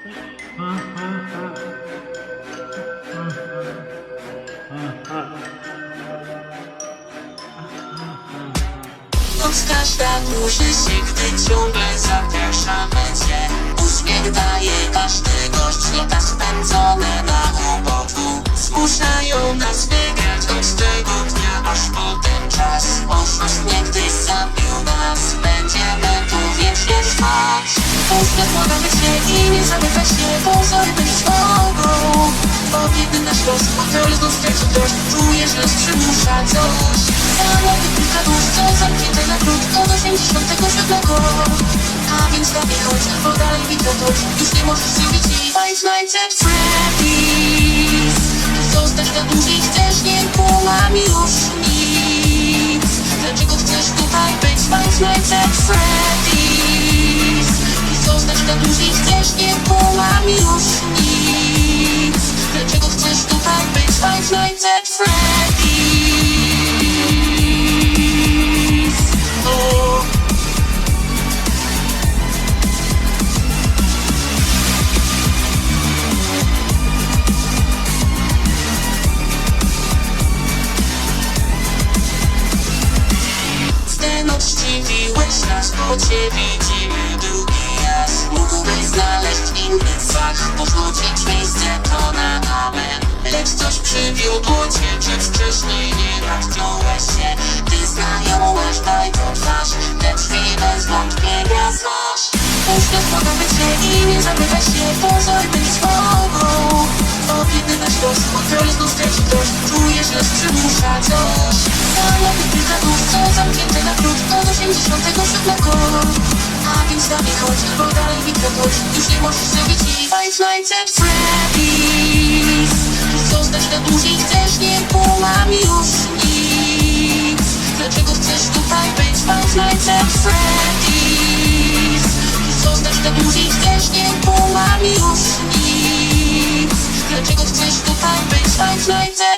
Od każda burzy się, gdy ciągle zapraszamy cię. Uśmiech daje każdy Uśmiech mogę cię i nie zamykać się, pozory mogą Bo kiedy nasz los kontrolę znów straci dość. Czujesz, że nas przymusza coś. Samochód kilka dusz, co zamknięte na krótko do 87 A więc lepiej chodź, bo dalej widzę to Już nie możesz zrobić i Five Nights at Freddy's Zostać na dłużej chcesz, nie połam już nic. Dlaczego chcesz tutaj być? Five Nights at Freddy's chcesz, nie połam już nic. Bo cię widzimy. drugi raz Mógłbyś znaleźć inny fach, porzucić miejsce to na amen. Lecz coś przywiódło cię, czy wcześniej nie natknąłeś się. Ty znajomasz, daj to twarz, te drzwi bez wątpienia znasz. Uśmiech podoby cię i nie się, pozory być mogą Bo kiedy nasz los kontrolę znów straci ktoś Czujesz, że przymusza coś. Samochód kilka dusz, co zamknięte na krótko do 87 A bo dalej widzę coś Już możesz zrobić i Five Nights at Freddy's Zostać na dłużej chcesz, nie połam już nic. Dlaczego chcesz tutaj być? Five Nights at Freddy's Zostać na dłużej chcesz, nie połam już nic. Dlaczego chcesz tutaj być? Five Nights at